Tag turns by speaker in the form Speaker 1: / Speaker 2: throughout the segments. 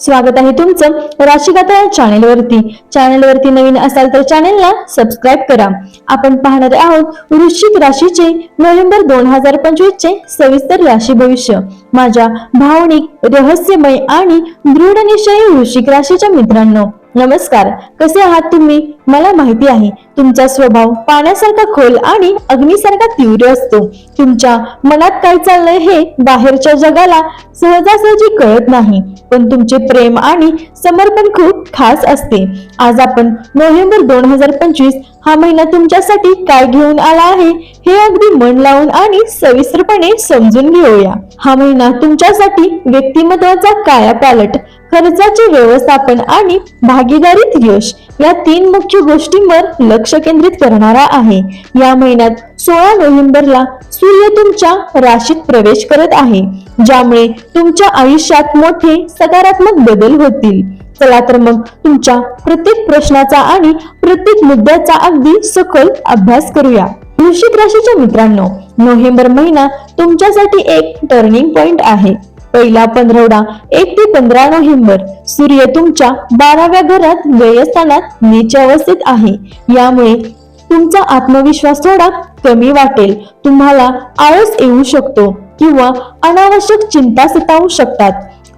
Speaker 1: स्वागत आहे तुमचं राशीगाथा या चॅनेलवरती चॅनेलवरती नवीन असाल तर चॅनेलला सबस्क्राईब करा. आपण पाहणार आहोत वृश्चिक राशीचे नोव्हेंबर दोन हजार पंचवीस चे सविस्तर राशी भविष्य. माझ्या भावनिक रहस्यमय आणि दृढ निश्चयी वृश्चिक राशीच्या मित्रांनो नमस्कार कसे आहात तुम्ही? मला माहिती आहे तुमचा स्वभाव पाण्यासारखा खोल आणि अग्नीसारखा तीव्र असतो. तुमच्या मनात काय चाललंय हे बाहेरच्या जगाला सहजासहजी कळत नाही पण तुमचे प्रेम आणि समर्पण खूप खास असते. आज आपण नोव्हेंबर दोन हजार पंचवीस हा महिना तुमच्यासाठी काय घेऊन आला आहे हे अगदी मन लावून आणि सविस्तरपणे समजून घेऊया. हा महिना तुमच्यासाठी व्यक्तिमत्वाचा कायापालट खर्चाचे व्यवस्थापन आणि भागीदारीत यश या तीन मुख्य गोष्टींवर लक्ष केंद्रित करणारा आहे. या महिन्यात सोळा नोव्हेंबरला सूर्य तुमच्या राशीत प्रवेश करत आहे ज्यामुळे तुमच्या आयुष्यात मोठे सकारात्मक बदल होतील. चला तर मग तुमच्या प्रत्येक प्रश्नाचा आणि प्रत्येक मुद्द्याचा अगदी सखोल अभ्यास करूया. वृश्चिक राशीच्या मित्रांनो नोव्हेंबर महिना तुमच्यासाठी एक टर्निंग पॉइंट आहे. पहिला पंधरवडा एक ते पंधरा नोव्हेंबर. सूर्य तुमच्या बाराव्या घरात व्ययस्थानात नीच अवस्थेत आहे. यामुळे तुमचा आत्मविश्वास थोडा कमी वाटेल. तुम्हाला आळस येऊ शकतो किंवा अनावश्यक चिंता सतावू शकतात.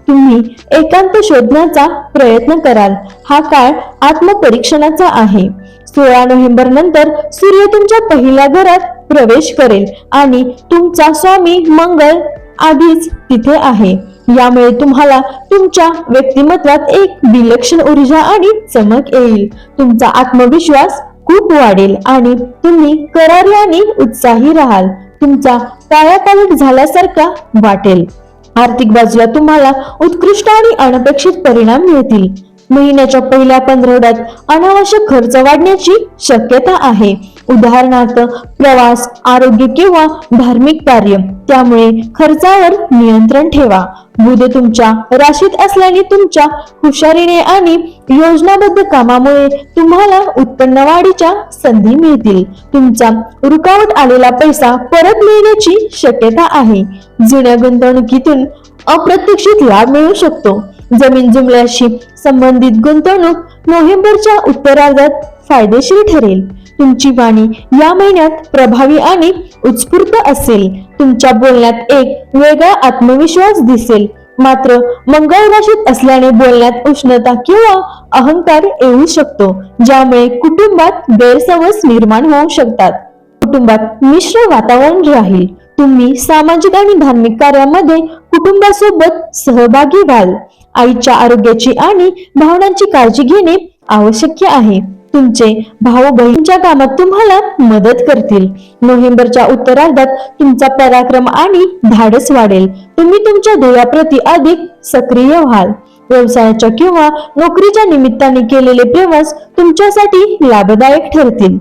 Speaker 1: तुम्ही एकांत शोधण्याचा प्रयत्न कराल. हा काळ आत्मपरीक्षणाचा आहे. सोळा नोव्हेंबर नंतर सूर्य तुमच्या पहिल्या घरात प्रवेश करेल आणि तुमचा स्वामी मंगळ आधीच तिथे आहे. यामुळे तुम्हाला तुमच्या व्यक्तिमत्वात एक विलक्षण ऊर्जा आणि चमक येईल. तुमचा आत्मविश्वास खूप वाढेल आणि तुम्ही करारी आणि उत्साही राहाल. तुमचा कायापालट झाल्यासारखा वाटेल. आर्थिक बाजूला तुम्हाला उत्कृष्ट आणि अनपेक्षित परिणाम मिळतील. महिन्याच्या पहिल्या पंधरवड्यात अनावश्यक खर्च वाढण्याची शक्यता आहे. उदाहरणार्थ प्रवास आरोग्य किंवा धार्मिक कार्य त्यामुळे खर्चावर नियंत्रण ठेवा. बुध तुमच्या राशीत असल्याने तुमच्या हुशारीने आणि योजनाबद्ध कामामुळे तुम्हाला उत्पन्न वाढीच्या संधी मिळतील. तुमचा रुकावट आलेला पैसा परत मिळण्याची शक्यता आहे. जुन्या गुंतवणुकीतून अप्रत्यक्षित लाभ मिळू शकतो. जमीन जुमल्याशी संबंधित गुंतवणूक नोव्हेंबरच्या उत्तरार्धात फायदेशीर ठरेल. तुमची वाणी या महिन्यात प्रभावी आणि उत्स्फूर्त असेल. तुमच्या बोलण्यात एक वेगळा आत्मविश्वास दिसेल. मात्र मंगळ राशीत असल्याने बोलण्यात उष्णता किंवा अहंकार येऊ शकतो ज्यामुळे कुटुंबात गैरसमज निर्माण होऊ शकतात. कुटुंबात मिश्र वातावरण राहील. तुम्ही सामाजिक आणि धार्मिक कार्यामध्ये कुटुंबासोबत सहभागी व्हाल. आईच्या आरोग्याची आणि भावनांची काळजी घेणे आवश्यक आहे. तुमचे भाऊ बहिणीच्या कामात तुम्हाला मदत करतील. नोव्हेंबरच्या उत्तरार्धात तुमचा पराक्रम आणि धाडस वाढेल. तुम्ही तुमच्या ध्येयाप्रती अधिक सक्रिय व्हाल. व्यवसायाच्या किंवा नोकरीच्या निमित्ताने केलेले प्रवास तुमच्यासाठी लाभदायक ठरतील.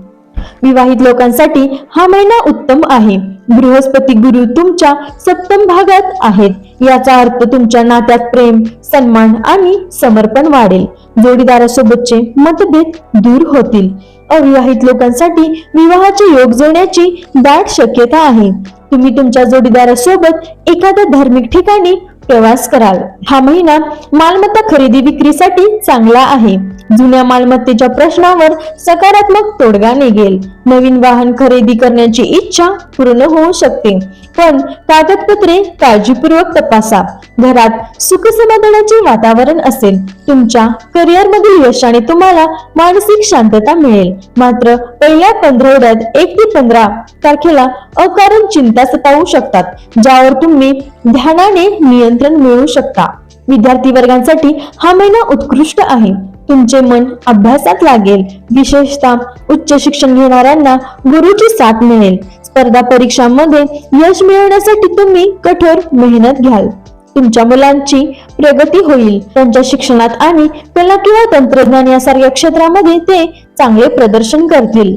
Speaker 1: विवाहित लोकांसाठी हा महिना उत्तम आहे. बृहस्पती गुरु तुमच्या सप्तम भागात आहेत. याचा अर्थ तुमच्या नात्यात प्रेम सन्मान आणि समर्पण वाढेल. जोडीदारासोबतचे मतभेद दूर होतील. अविवाहित लोकांसाठी विवाहाचे योग जोडण्याची दाट शक्यता आहे. तुम्ही तुमच्या जोडीदारासोबत एखाद्या धार्मिक ठिकाणी प्रवास कराल. हा महिना मालमत्ता खरेदी विक्रीसाठी चांगला आहे. जुन्या मालमत्तेच्या प्रश्नावर सकारात्मक तोडगा निघेल. नवीन वाहन खरेदी करण्याची इच्छा पूर्ण होऊ शकते. पण कागदपत्रे काळजीपूर्वक तपासा. घरात सुख समाधानाचे वातावरण असेल. तुमच्या करिअर मधील यशाने तुम्हाला मानसिक शांतता मिळेल. मात्र पहिल्या पंधरवड्यात एक ते पंधरा तारखेला अकारण चिंता सतावू शकतात ज्यावर तुम्ही ध्यानाने नियंत्रण मिळवू शकता. विद्यार्थी वर्गांसाठी हा महिना उत्कृष्ट आहे. तुमचे मन अभ्यासात लागेल. विशेषतः उच्च शिक्षण घेणाऱ्यांना गुरुची साथ मिळेल. स्पर्धा परीक्षांमध्ये यश मिळवण्यासाठी तुम्ही कठोर मेहनत घ्याल. तुमच्या मुलांची प्रगती होईल. त्यांच्या शिक्षणात आणि कला किंवा तंत्रज्ञान यासारख्या क्षेत्रामध्ये ते चांगले प्रदर्शन करतील.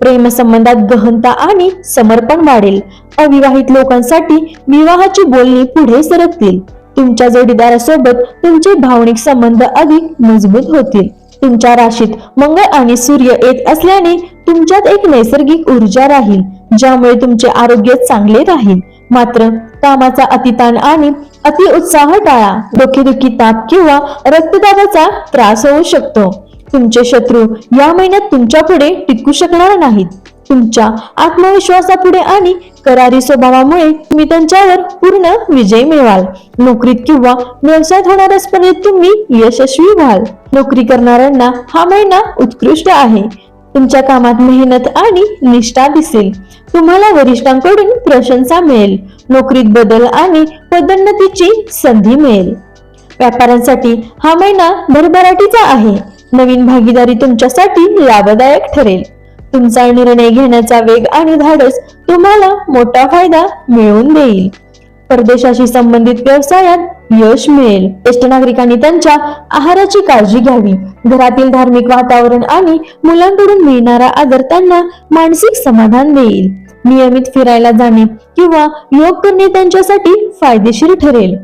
Speaker 1: प्रेमसंबंधात गहनता आणि समर्पण वाढेल. अविवाहित लोकांसाठी विवाहाची बोलणी पुढे सरकतील. तुमच्या जोडीदारासोबत तुमचे भावनिक संबंध अधिक मजबूत होतील. तुमच्या राशीत मंगळ आणि सूर्य येत असल्याने तुमच्यात एक नैसर्गिक ऊर्जा राहील ज्यामुळे तुमचे आरोग्य चांगले राहील. मात्र कामाचा अतिताण आणि अति उत्साह टाळा डोकेदुखी ताप किंवा रक्तदाबाचा त्रास होऊ शकतो. तुमचे शत्रू या महिन्यात तुमच्यापुढे टिकू शकणार नाहीत. तुमच्या आत्मविश्वासापुढे आणि करारी स्वभावामुळे तुम्ही त्यांच्यावर पूर्ण विजय मिळवाल. नोकरीत किंवा व्यवसायात होणाऱ्या स्पर्धेत तुम्ही यशस्वी व्हाल. नोकरी करणाऱ्यांना हा महिना उत्कृष्ट आहे. तुमच्या कामात मेहनत आणि निष्ठा दिसेल. तुम्हाला वरिष्ठांकडून प्रशंसा मिळेल. नोकरीत बदल आणि पदोन्नतीची संधी मिळेल. व्यापाऱ्यांसाठी हा महिना भरभराटीचा आहे. नवीन भागीदारी तुमच्यासाठी लाभदायक ठरेल. तुमचा निर्णय घेण्याचा वेग आणि धाडस तुम्हाला मोठा फायदा मिळवून देईल. परदेशाशी संबंधित व्यवसायात यश मिळेल. ज्येष्ठ नागरिकांनी त्यांच्या आहाराची काळजी घ्यावी. घरातील धार्मिक वातावरण आणि मुलांकडून मिळणारा आदर त्यांना मानसिक समाधान देईल. नियमित फिरायला जाणे किंवा योग करणे त्यांच्यासाठी फायदेशीर ठरेल.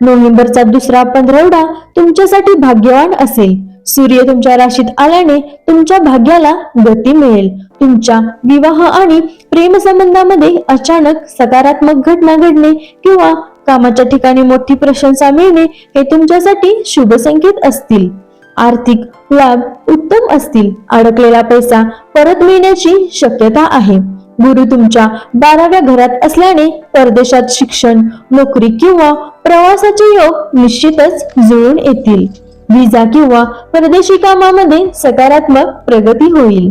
Speaker 1: नोव्हेंबरचा दुसरा पंधरवडा तुमच्यासाठी भाग्यवान असेल. सूर्य तुमच्या राशीत आल्याने तुमच्या भाग्याला गती मिळेल. तुमच्या विवाह आणि प्रेमसंबंधामध्ये अचानक सकारात्मक घटना घडणे किंवा कामाच्या ठिकाणी मोठी प्रशंसा मिळणे हे तुमच्यासाठी शुभ संकेत असतील. आर्थिक लाभ उत्तम असतील. अडकलेला पैसा परत मिळण्याची शक्यता आहे. गुरु तुमच्या बाराव्या घरात असल्याने परदेशात शिक्षण नोकरी किंवा प्रवासाचे योग निश्चितच जुळून येतील. व्हिजा किंवा परदेशी कामामध्ये सकारात्मक प्रगती होईल.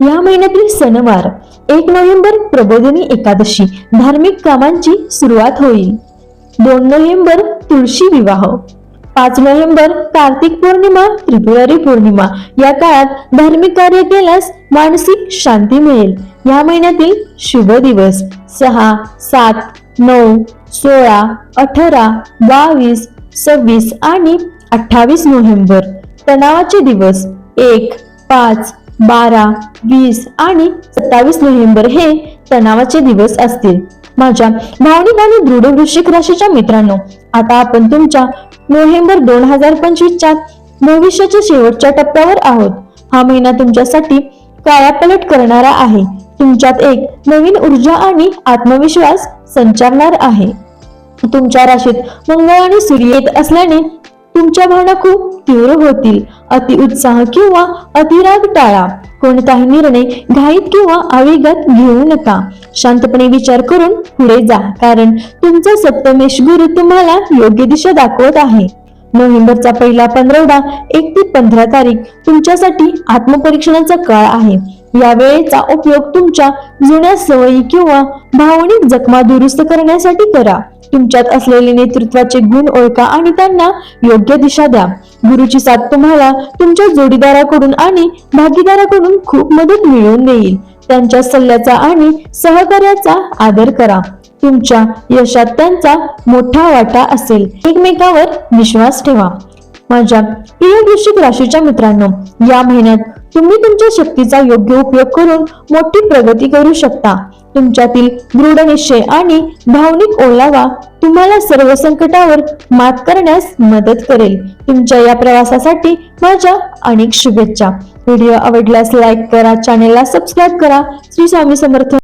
Speaker 1: या महिन्यातील सणवार एक नोव्हेंबर प्रबोधिनी एकादशी धार्मिक कामांची सुरुवात होईल. दोन नोव्हेंबर तुळशी विवाह. पाच नोव्हेंबर कार्तिक पौर्णिमा त्रिपुरारी पौर्णिमा. या काळात धार्मिक कार्य केल्यास मानसिक शांती मिळेल. या महिन्यातील शुभ दिवस. सहा सात नऊ सोळा अठरा बावीस सव्वीस आणि अठ्ठावीस नोव्हेंबर. तणावाचे दिवस एक पाच बारा वीस आणि सत्तावीस नोव्हेंबर हे तणावाचे दिवस असतील. माझ्या भावनिक आणि दृढ वृश्चिक राशीच्या मित्रांनो आता आपण तुमच्या नोव्हेंबर दोन हजार पंचवीसच्या भविष्याच्या शेवटच्या टप्प्यावर आहोत. हा महिना तुमच्यासाठी कायापलट करणारा आहे. तुमच्यात एक नवीन ऊर्जा आणि आत्मविश्वास संचारणार आहे. तुमच्या राशीत मंगळ आणि सूर्य येत असल्याने तुमच्या भावना खूप तीव्र होतील. अति उत्साह किंवा अतिराग टाळा. कोणताही निर्णय घाईत किंवा आवेगात घेऊ नका. शांतपणे विचार करून पुढे जा. कारण तुमचा सप्तमेश गुरु तुम्हाला योग्य दिशा दाखवत आहे. नोव्हेंबरचा पहिला पंधरवडा एक ते पंधरा तारीख तुमच्यासाठी आत्मपरीक्षणाचा काळ आहे. या वेळेचा उपयोग तुमच्या जुन्या सवयी किंवा भावनिक जखमा दुरुस्त करण्यासाठी करा. तुमच्यात असलेले नेतृत्वाचे गुण ओळखा आणि त्यांना योग्य दिशा द्या. गुरुची साथ तुम्हाला तुमच्या जोडीदाराकडून आणि भागीदाराकडून खूप मदत मिळवून देईल. त्यांच्या सल्ल्याचा आणि सहकार्याचा आदर करा. तुमच्या यशात त्यांचा मोठा वाटा असेल. एकमेकावर विश्वास ठेवा. माझ्या प्रिय वृश्चिक राशीच्या मित्रांनो या महिन्यात तुम्ही तुमच्या शक्तीचा योग्य उपयोग करून मोठी प्रगती करू शकता. तुमच्यातील दृढ निश्चय आणि भावनिक ओलावा तुम्हाला सर्व संकटावर मात करण्यास मदत करेल. तुमच्या या प्रवासासाठी माझ्या अनेक शुभेच्छा. व्हिडिओ आवडल्यास लाईक करा चॅनेलला सबस्क्राईब करा. श्री स्वामी समर्थ.